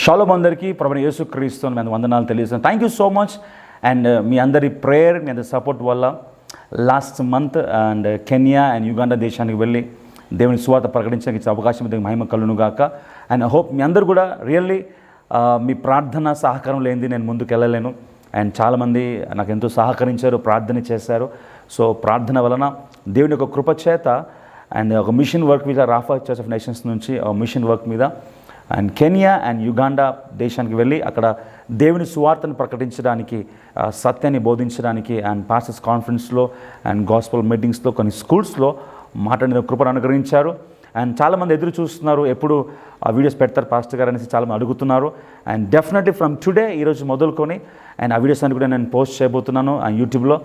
Shallow అందరికీ ప్రభు యేసు క్రీస్తు మేము వందనాలు తెలియజేస్తాను thank you so much and uh, మీ అందరి ప్రేయర్ మీ అందరి సపోర్ట్ వల్ల last month and Kenya and Uganda దేశానికి వెళ్ళి దేవుని స్వార్థ ప్రకటించడానికి ఇచ్చే అవకాశం దీనికి మహిమ కలును గాక. అండ్ హోప్ మీ అందరు కూడా రియల్లీ uh, మీ ప్రార్థన సహకారం లేనిది నేను ముందుకు వెళ్ళలేను అండ్ చాలామంది నాకు ఎంతో సహకరించారు ప్రార్థన చేశారు. సో ప్రార్థన వలన దేవుని యొక్క కృప చేత అండ్ ఒక మిషన్ వర్క్ మీద రాఫా చర్చ్ ఆఫ్ నేషన్స్ నుంచి ఒక మిషన్ వర్క్ మీద అండ్ కెనియా అండ్ యుగాండా దేశానికి వెళ్ళి అక్కడ దేవుని సువార్తను ప్రకటించడానికి సత్యాన్ని బోధించడానికి అండ్ పాస్టర్స్ కాన్ఫరెన్స్లో అండ్ గాస్పల్ మీటింగ్స్లో కొన్ని స్కూల్స్లో మాట్లాడిన కృపను అనుగ్రహించారు. అండ్ చాలామంది ఎదురు చూస్తున్నారు ఎప్పుడు ఆ వీడియోస్ పెడతారు పాస్టర్ గారు అనేసి చాలామంది అడుగుతున్నారు. అండ్ డెఫినెట్లీ ఫ్రమ్ టుడే ఈరోజు మొదలుకొని అండ్ ఆ వీడియోస్ అని కూడా నేను పోస్ట్ చేయబోతున్నాను ఆ యూట్యూబ్లో.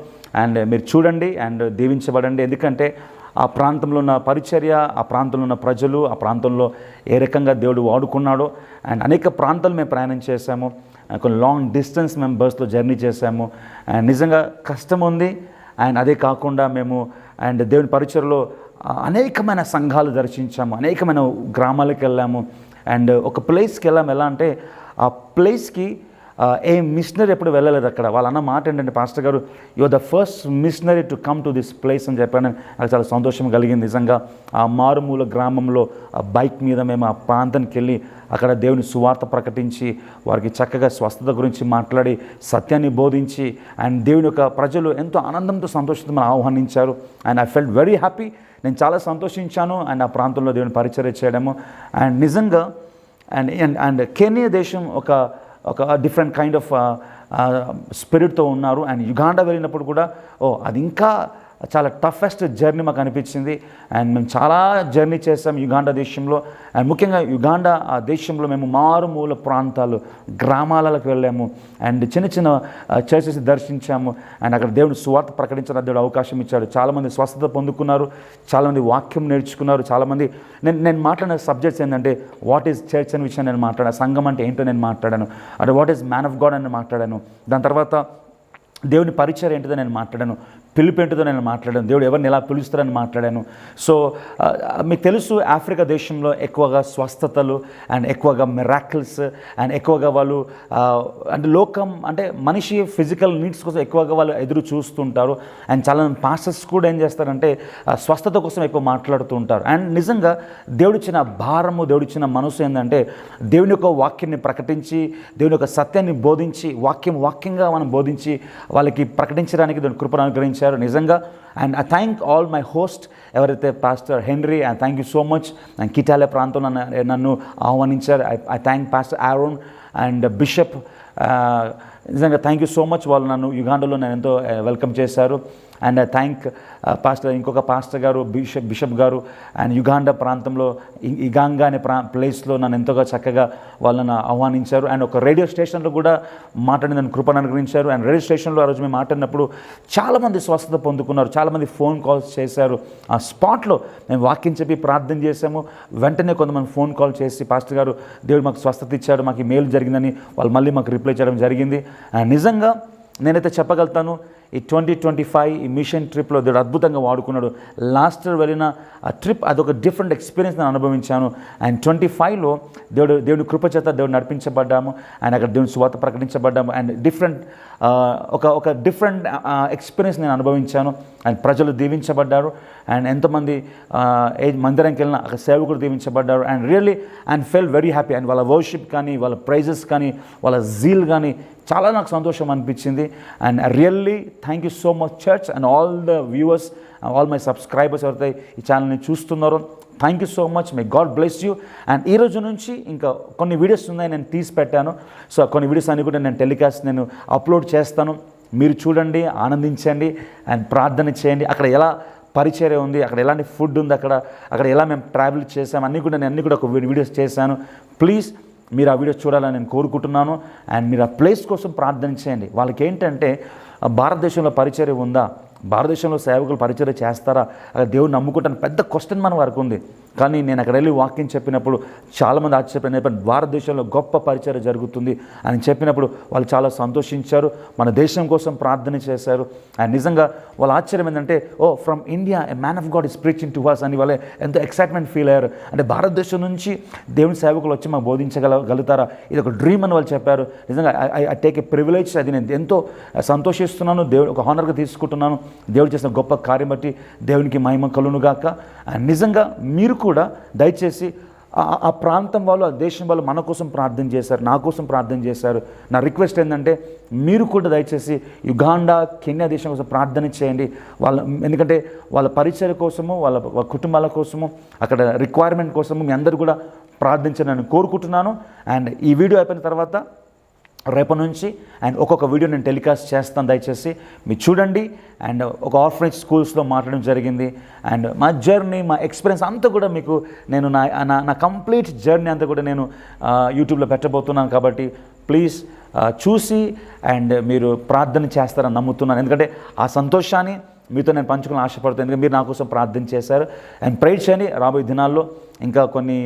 అండ్ మీరు చూడండి అండ్ దీవించబడండి. ఎందుకంటే ఆ ప్రాంతంలో ఉన్న పరిచర్య ఆ ప్రాంతంలో ఉన్న ప్రజలు ఆ ప్రాంతంలో ఏ రకంగా దేవుడు వాడుకున్నాడో అండ్ అనేక ప్రాంతాలు మేము ప్రయాణం చేశాము. కొన్ని లాంగ్ డిస్టెన్స్ మేము బస్లో జర్నీ చేశాము. అండ్ నిజంగా కష్టం ఉంది. అండ్ అదే కాకుండా మేము అండ్ దేవుని పరిచయలో అనేకమైన సంఘాలు దర్శించాము అనేకమైన గ్రామాలకు వెళ్ళాము. అండ్ ఒక ప్లేస్కి వెళ్ళాము. ఎలా అంటే ఆ ప్లేస్కి ఏ మిషనరీ ఎప్పుడు వెళ్ళలేదు అక్కడ. వాళ్ళ అన్న మాట ఏంటంటే పాస్టర్ గారు your the first missionary to come to this place అని చెప్పాను. నాకు చాలా సంతోషం కలిగింది. నిజంగా ఆ మారుమూల గ్రామంలో ఆ బైక్ మీద మేము ఆ ప్రాంతానికి వెళ్ళి అక్కడ దేవుని సువార్త ప్రకటించి వారికి చక్కగా స్వస్థత గురించి మాట్లాడి సత్యాన్ని బోధించి అండ్ దేవుని యొక్క ప్రజలు ఎంతో ఆనందంతో సంతోషంతో మనం ఆహ్వానించారు. And I felt very happy నేను చాలా సంతోషించాను. అండ్ ఆ ప్రాంతంలో దేవుని పరిచర్య చేయడము. అండ్ నిజంగా అండ్ అండ్ అండ్ కెనియా దేశం ఒక ఒక డిఫరెంట్ కైండ్ ఆఫ్ స్పిరిట్తో ఉన్నారు. అండ్ యుగాండా వెళ్ళినప్పుడు కూడా ఓ అది ఇంకా చాలా టఫెస్ట్ జర్నీ మాకు అనిపించింది. అండ్ మేము చాలా జర్నీ చేసాం యుగాండా దేశంలో. అండ్ ముఖ్యంగా యుగాండా ఆ దేశంలో మేము మారుమూల ప్రాంతాలు గ్రామాలకు వెళ్ళాము. అండ్ చిన్న చిన్న చర్చెస్ దర్శించాము. అండ్ అక్కడ దేవుడు సువార్త ప్రకటించడానికి దేవుడు అవకాశం ఇచ్చాడు. చాలామంది స్వస్థత పొందుకున్నారు. చాలామంది వాక్యం నేర్చుకున్నారు. చాలామంది నేను నేను మాట్లాడిన సబ్జెక్ట్స్ ఏంటంటే వాట్ ఈజ్ చర్చ్ అనే విషయం నేను మాట్లాడాను. సంఘం అంటే ఏంటో నేను మాట్లాడాను. అంటే what is man of God అని మాట్లాడాను. దాని తర్వాత దేవుని పరిచయం ఏంటిదో నేను మాట్లాడాను. పిలుపు నేను మాట్లాడాను. దేవుడు ఎవరిని ఎలా పిలుస్తారని మాట్లాడాను. సో మీకు తెలుసు ఆఫ్రికా దేశంలో ఎక్కువగా స్వస్థతలు అండ్ ఎక్కువగా మిరాకిల్స్ అండ్ ఎక్కువగా వాళ్ళు అంటే లోకం అంటే మనిషి ఫిజికల్ నీడ్స్ కోసం ఎక్కువగా వాళ్ళు ఎదురు చూస్తుంటారు. అండ్ చాలా పాస్టర్స్ కూడా ఏం చేస్తారంటే స్వస్థత కోసం ఎక్కువ మాట్లాడుతూ ఉంటారు. అండ్ నిజంగా దేవుడిచ్చిన భారము దేవుడిచ్చిన మనసు ఏంటంటే దేవుని యొక్క వాక్యాన్ని ప్రకటించి దేవుని యొక్క సత్యాన్ని బోధించి వాక్యం వాక్యంగా మనం బోధించి వాళ్ళకి ప్రకటించడానికి దాని కృపను అనుగ్రహించారు నిజంగా. And I thank all my host ఎవరైతే pastor Henry and thank you so much and Kitale ప్రాంతం నన్ను నన్ను ఆహ్వానించారు. I thank pastor Aaron and bishop నిజంగా థ్యాంక్ యూ సో మచ్ వాళ్ళు నన్ను యుగాండలో నేను ఎంతో వెల్కమ్ చేశారు. అండ్ ఐ థ్యాంక్ పాస్టర్ ఇంకొక పాస్టర్ గారు బిషప్ బిషప్ గారు అండ్ యుగాండా ప్రాంతంలో ఇగాంగా అనే ప్రా ప్లేస్లో నన్ను ఎంతగా చక్కగా వాళ్ళని ఆహ్వానించారు. అండ్ ఒక రేడియో స్టేషన్లో కూడా మాట్లాడి నన్ను కృపను అనుగ్రహించారు అండ్ రేడియో స్టేషన్లో ఆ రోజు మేము మాట్లాడినప్పుడు చాలామంది స్వస్థత పొందుకున్నారు. చాలామంది ఫోన్ కాల్స్ చేశారు. ఆ స్పాట్లో మేము వాక్యం చెప్పి ప్రార్థన చేశాము. వెంటనే కొంతమంది ఫోన్ కాల్ చేసి పాస్టర్ గారు దేవుడు మాకు స్వస్థత ఇచ్చాడు మాకు ఈ మేలు జరిగిందని వాళ్ళు మళ్ళీ మాకు రిప్లై చేయడం జరిగింది. అండ్ నిజంగా నేనైతే చెప్పగలుగుతాను ఈ ట్వంటీ ట్వంటీ ఫైవ్ ఈ మిషన్ ట్రిప్లో దేవుడు అద్భుతంగా వాడుకున్నాడు. లాస్ట్ ఇయర్ వెళ్ళిన ఆ ట్రిప్ అదొక డిఫరెంట్ ఎక్స్పీరియన్స్ నేను అనుభవించాను. అండ్ ట్వంటీ ఫైవ్లో దేవుడు దేవుని కృపచేత దేవుడు నడిపించబడ్డాము. అండ్ అక్కడ దేవుని స్వాత ప్రకటించబడ్డాము. అండ్ డిఫరెంట్ ఒక ఒక డిఫరెంట్ ఎక్స్పీరియన్స్ నేను అనుభవించాను. అండ్ ప్రజలు దీవించబడ్డారు. అండ్ ఎంతమంది ఆ, ఏ మందిరంకి వెళ్ళినా అక్కడ సేవకుడు దీవించబడ్డారు and really and fell very happy and వాళ్ళ వర్షిప్ కానీ వాళ్ళ ప్రైజెస్ కానీ వాళ్ళ జీల్ కానీ చాలా నాకు సంతోషం అనిపించింది. And really thank you so much church and all the viewers all my subscribers ఎవరైతే ఈ ఛానల్ని చూస్తున్నారో thank you so much my God bless you and ఈ రోజు నుంచి ఇంకా కొన్ని వీడియోస్ ఉన్నాయి నేను తీసి పెట్టాను. సో కొన్ని వీడియోస్ అన్ని కూడా నేను టెలికాస్ట్ నేను అప్లోడ్ చేస్తాను. మీరు చూడండి ఆనందించండి అండ్ ప్రార్థన చేయండి. అక్కడ ఎలా పరిచర్య ఉంది అక్కడ ఎలాంటి ఫుడ్ ఉంది అక్కడ అక్కడ ఎలా మేము ట్రావెల్ చేసాం అన్నీ కూడా నేను అన్నీ కూడా ఒక వీడియోస్ చేశాను. ప్లీజ్ మీరు ఆ వీడియోస్ చూడాలని నేను కోరుకుంటున్నాను. అండ్ మీరు ఆ ప్లేస్ కోసం ప్రార్థన చేయండి. వాళ్ళకి ఏంటంటే భారతదేశంలో పరిచర్య ఉందా? భారతదేశంలో సేవకులు పరిచయం చేస్తారా? అక్కడ దేవుడు నమ్ముకుంటాను పెద్ద క్వశ్చన్ మన వరకు ఉంది. కానీ నేను అక్కడ వెళ్ళి వాక్యం చెప్పినప్పుడు చాలామంది ఆశ్చర్యపోయిన భారతదేశంలో గొప్ప పరిచయం జరుగుతుంది అని చెప్పినప్పుడు వాళ్ళు చాలా సంతోషించారు. మన దేశం కోసం ప్రార్థన చేశారు. అండ్ నిజంగా వాళ్ళ ఆశ్చర్యం ఏంటంటే ఓ from India a man of God is preaching to us అని వాళ్ళే ఎంతో ఎక్సైట్మెంట్ ఫీల్ అయ్యారు. అంటే భారతదేశం నుంచి దేవుని సేవకులు వచ్చి మాకు బోధించగలగలుగుతారా ఇది ఒక డ్రీమ్ అని వాళ్ళు చెప్పారు. నిజంగా ఐ టేక్ ఏ ప్రివిలేజ్ అది నేను ఎంతో సంతోషిస్తున్నాను. దేవుడు ఒక హానర్గా తీసుకుంటున్నాను. దేవుడు చేసిన గొప్ప కార్యం బట్టి దేవునికి మహిమ కలునుగాక అండ్ నిజంగా మీరు కూడా దయచేసి ఆ- ప్రాంతం వాళ్ళు ఆ దేశం వాళ్ళు మన కోసం ప్రార్థన చేశారు నా కోసం ప్రార్థన చేశారు. నా రిక్వెస్ట్ ఏంటంటే మీరు కూడా దయచేసి యుగాండా కెన్యా దేశం కోసం ప్రార్థన చేయండి. వాళ్ళ ఎందుకంటే వాళ్ళ పరిచయ కోసము వాళ్ళ వాళ్ళ కుటుంబాల కోసము అక్కడ రిక్వైర్మెంట్ కోసము మీ అందరూ కూడా ప్రార్థించాలని కోరుకుంటున్నాను. అండ్ ఈ వీడియో అయిపోయిన తర్వాత రేపటి నుంచి అండ్ ఒక్కొక్క వీడియో నేను టెలికాస్ట్ చేస్తాను దయచేసి. మీరు చూడండి అండ్ ఒక ఆర్ఫనేజ్ స్కూల్స్లో మాట్లాడడం జరిగింది. అండ్ మా జర్నీ మా ఎక్స్పీరియన్స్ అంతా కూడా మీకు నేను నా నా నా కంప్లీట్ జర్నీ అంతా కూడా నేను యూట్యూబ్లో పెట్టబోతున్నాను కాబట్టి ప్లీజ్ చూసి అండ్ మీరు ప్రార్థన చేస్తారని నమ్ముతున్నాను. ఎందుకంటే ఆ సంతోషాన్ని మీతో నేను పంచుకుని ఆశపడుతాను. ఎందుకంటే మీరు నా కోసం ప్రార్థన చేశారు. అండ్ ప్రేర్ చేయండి. రాబోయే దినాల్లో ఇంకా కొన్ని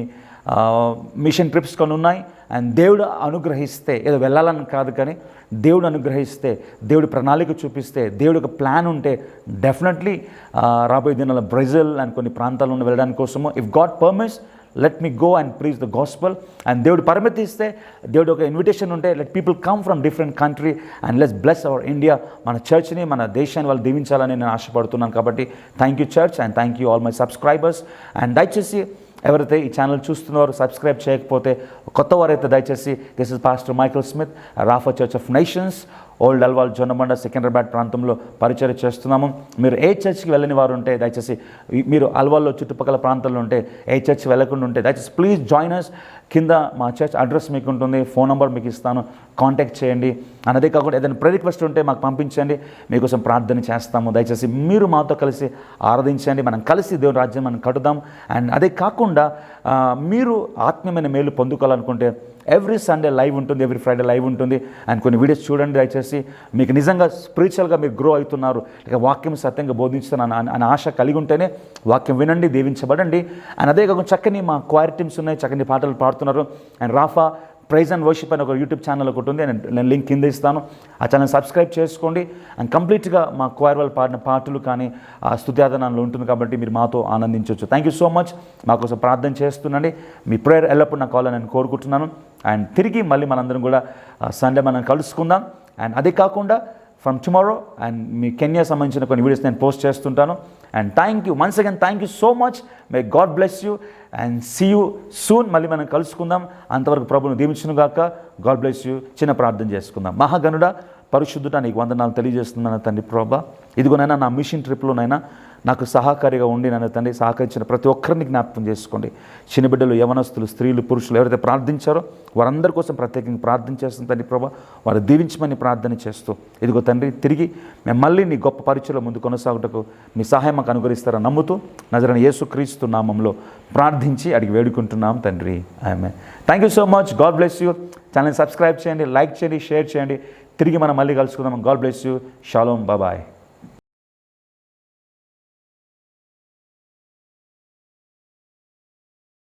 మిషన్ ట్రిప్స్ కొన్ని ఉన్నాయి. అండ్ దేవుడు అనుగ్రహిస్తే ఏదో వెళ్ళాలని కాదు కానీ దేవుడు అనుగ్రహిస్తే దేవుడు ప్రణాళిక చూపిస్తే దేవుడు ఒక ప్లాన్ ఉంటే డెఫినెట్లీ రాబోయే దినాల బ్రెజిల్ అండ్ కొన్ని ప్రాంతాల్లో వెళ్ళడానికి కోసము if God permits let me go and preach the gospel and దేవుడు పరిమితి ఇస్తే దేవుడు ఒక ఇన్విటేషన్ ఉంటే let people come from different country and let's bless our India మన చర్చ్ని మన దేశాన్ని వాళ్ళు దీవించాలని నేను ఆశపడుతున్నాను. కాబట్టి thank you church and thank you all my subscribers and దయచేసి ఎవరైతే ఈ ఛానల్ చూస్తున్నారో సబ్స్క్రైబ్ చేయకపోతే కొత్త వారైతే దయచేసి this is pastor Michael Smith Rapha church of nations old Alwal Jonnamanda Secunderabad ప్రాంతంలో పరిచయం చేస్తున్నాము. మీరు ఏ చర్చ్కి వెళ్ళని వారు ఉంటే దయచేసి మీరు అల్వాల్లో చుట్టుపక్కల ప్రాంతాల్లో ఉంటే ఏ చర్చ్ వెళ్ళకుండా ఉంటే దయచేసి ప్లీజ్ జాయిన్ అస్ కింద మా చర్చ్ అడ్రస్ మీకు ఉంటుంది ఫోన్ నెంబర్ మీకు ఇస్తాను. కాంటాక్ట్ చేయండి. అండ్ అదే కాకుండా ఏదైనా ప్రే రిక్వెస్ట్ ఉంటే మాకు పంపించండి. మీకోసం ప్రార్థన చేస్తాము. దయచేసి మీరు మాతో కలిసి ఆరాధించండి. మనం కలిసి దేవుని రాజ్యం మనం కట్టుదాం. అండ్ అదే కాకుండా మీరు ఆత్మీయమైన మేలు పొందుకోవాలనుకుంటే ఎవ్రీ సండే లైవ్ ఉంటుంది ఎవ్రీ ఫ్రైడే లైవ్ ఉంటుంది. అండ్ కొన్ని వీడియోస్ చూడండి దయచేసి. మీకు నిజంగా స్పిరిచువల్గా మీరు గ్రో అవుతున్నారు. ఇక వాక్యం సత్యంగా బోధించుతాను అని అని ఆశ కలిగి ఉంటేనే వాక్యం వినండి దీవించబడండి. అండ్ అదే కాకుండా చక్కని మా క్వారిటీమ్స్ ఉన్నాయి చక్కని పాటలు పాడుతున్నారు. And Rapha praise and worship అని ఒక యూట్యూబ్ ఛానల్ ఒకటి ఉంది. నేను నేను లింక్ కింద ఇస్తాను. ఆ ఛానల్ సబ్స్క్రైబ్ చేసుకోండి. అండ్ కంప్లీట్గా మా క్వైర్ వాళ్ళు పాడిన పాటలు కానీ ఆ స్థుత్యాదనాలు ఉంటుంది కాబట్టి మీరు మాతో ఆనందించవచ్చు థ్యాంక్ యూ సో మచ్ మాకోసం ప్రార్థన చేస్తుండండి. మీ ప్రేయర్ ఎల్లప్పుడు నా కావాలని నేను కోరుకుంటున్నాను. అండ్ తిరిగి మళ్ళీ మనందరం కూడా సండే మనం కలుసుకుందాం. అండ్ అదే కాకుండా ఫ్రమ్ టుమారో అండ్ మీ కెన్యా సంబంధించిన కొన్ని వీడియోస్ నేను పోస్ట్ చేస్తుంటాను. And thank you once again thank you so much may God bless you and see you soon మళ్ళీ మనం కలుసుకుందాం. అంతవరకు ప్రభును దీవించును గాక. గాడ్ బ్లెస్ యూ చిన్న ప్రార్థన చేసుకుందాం. మహాగనుడ పరిశుద్ధుడా నీకు వందనాలు తెలియజేస్తున్నాను తండ్రి ప్రభా. ఇదిగోనైనా నా మిషన్ ట్రిప్లోనైనా నాకు సహకారిగా ఉండి నన్ను తండ్రి సహకరించిన ప్రతి ఒక్కరిని జ్ఞాపకం చేసుకోండి. చిన్నబిడ్డలు యవనస్తులు స్త్రీలు పురుషులు ఎవరైతే ప్రార్థించారో వారందరి కోసం ప్రత్యేకంగా ప్రార్థన చేస్తుంది తండ్రి ప్రభా. వారు దీవించమని ప్రార్థన చేస్తూ ఇదిగో తండ్రి తిరిగి మేము మళ్ళీ నీ గొప్ప పరిచయలో ముందు కొనసాగుటకు మీ సహాయం మాకు అనుగ్రహిస్తారని నమ్ముతూ నజరని యేసుక్రీస్తు నామంలో ప్రార్థించి అడిగి వేడుకుంటున్నాం తండ్రి. ఆమె thank you so much God bless you channel subscribe చేయండి లైక్ చేయండి షేర్ చేయండి. తిరిగి మనం మళ్ళీ కలుసుకుందాం. గాడ్ బ్లెస్ యూ షాలోమ్ బాబాయ్